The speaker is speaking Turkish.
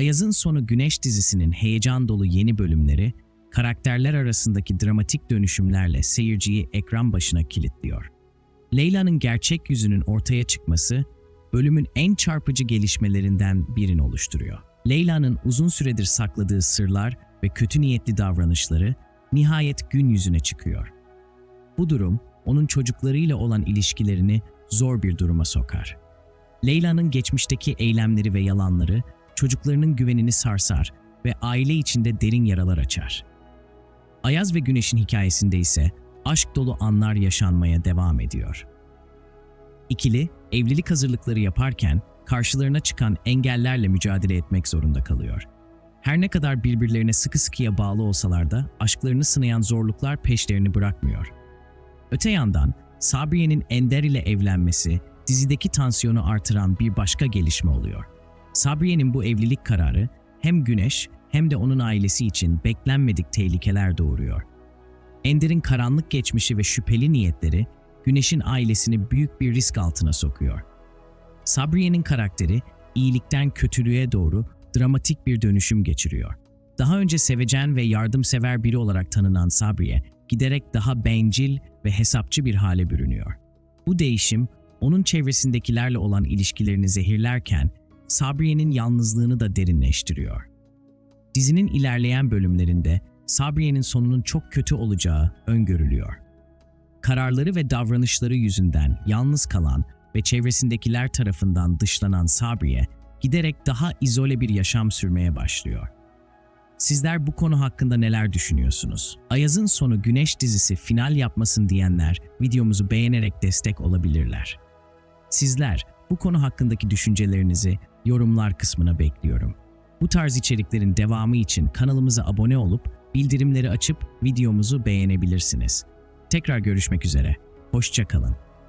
Ayaz'ın Sonu Güneş dizisinin heyecan dolu yeni bölümleri, karakterler arasındaki dramatik dönüşümlerle seyirciyi ekran başına kilitliyor. Leyla'nın gerçek yüzünün ortaya çıkması, bölümün en çarpıcı gelişmelerinden birini oluşturuyor. Leyla'nın uzun süredir sakladığı sırlar ve kötü niyetli davranışları nihayet gün yüzüne çıkıyor. Bu durum, onun çocuklarıyla olan ilişkilerini zor bir duruma sokar. Leyla'nın geçmişteki eylemleri ve yalanları çocuklarının güvenini sarsar ve aile içinde derin yaralar açar. Ayaz ve Güneş'in hikayesinde ise aşk dolu anlar yaşanmaya devam ediyor. İkili, evlilik hazırlıkları yaparken karşılarına çıkan engellerle mücadele etmek zorunda kalıyor. Her ne kadar birbirlerine sıkı sıkıya bağlı olsalar da aşklarını sınayan zorluklar peşlerini bırakmıyor. Öte yandan Sabriye'nin Ender ile evlenmesi dizideki tansiyonu artıran bir başka gelişme oluyor. Sabriye'nin bu evlilik kararı hem Güneş hem de onun ailesi için beklenmedik tehlikeler doğuruyor. Ender'in karanlık geçmişi ve şüpheli niyetleri Güneş'in ailesini büyük bir risk altına sokuyor. Sabriye'nin karakteri iyilikten kötülüğe doğru dramatik bir dönüşüm geçiriyor. Daha önce sevecen ve yardımsever biri olarak tanınan Sabriye, giderek daha bencil ve hesapçı bir hale bürünüyor. Bu değişim, onun çevresindekilerle olan ilişkilerini zehirlerken, Sabriye'nin yalnızlığını da derinleştiriyor. Dizinin ilerleyen bölümlerinde Sabriye'nin sonunun çok kötü olacağı öngörülüyor. Kararları ve davranışları yüzünden yalnız kalan ve çevresindekiler tarafından dışlanan Sabriye, giderek daha izole bir yaşam sürmeye başlıyor. Sizler bu konu hakkında neler düşünüyorsunuz? Ayaz'ın sonu Güneş dizisi final yapmasın diyenler videomuzu beğenerek destek olabilirler. Sizler bu konu hakkındaki düşüncelerinizi yorumlar kısmına bekliyorum. Bu tarz içeriklerin devamı için kanalımıza abone olup bildirimleri açıp videomuzu beğenebilirsiniz. Tekrar görüşmek üzere. Hoşça kalın.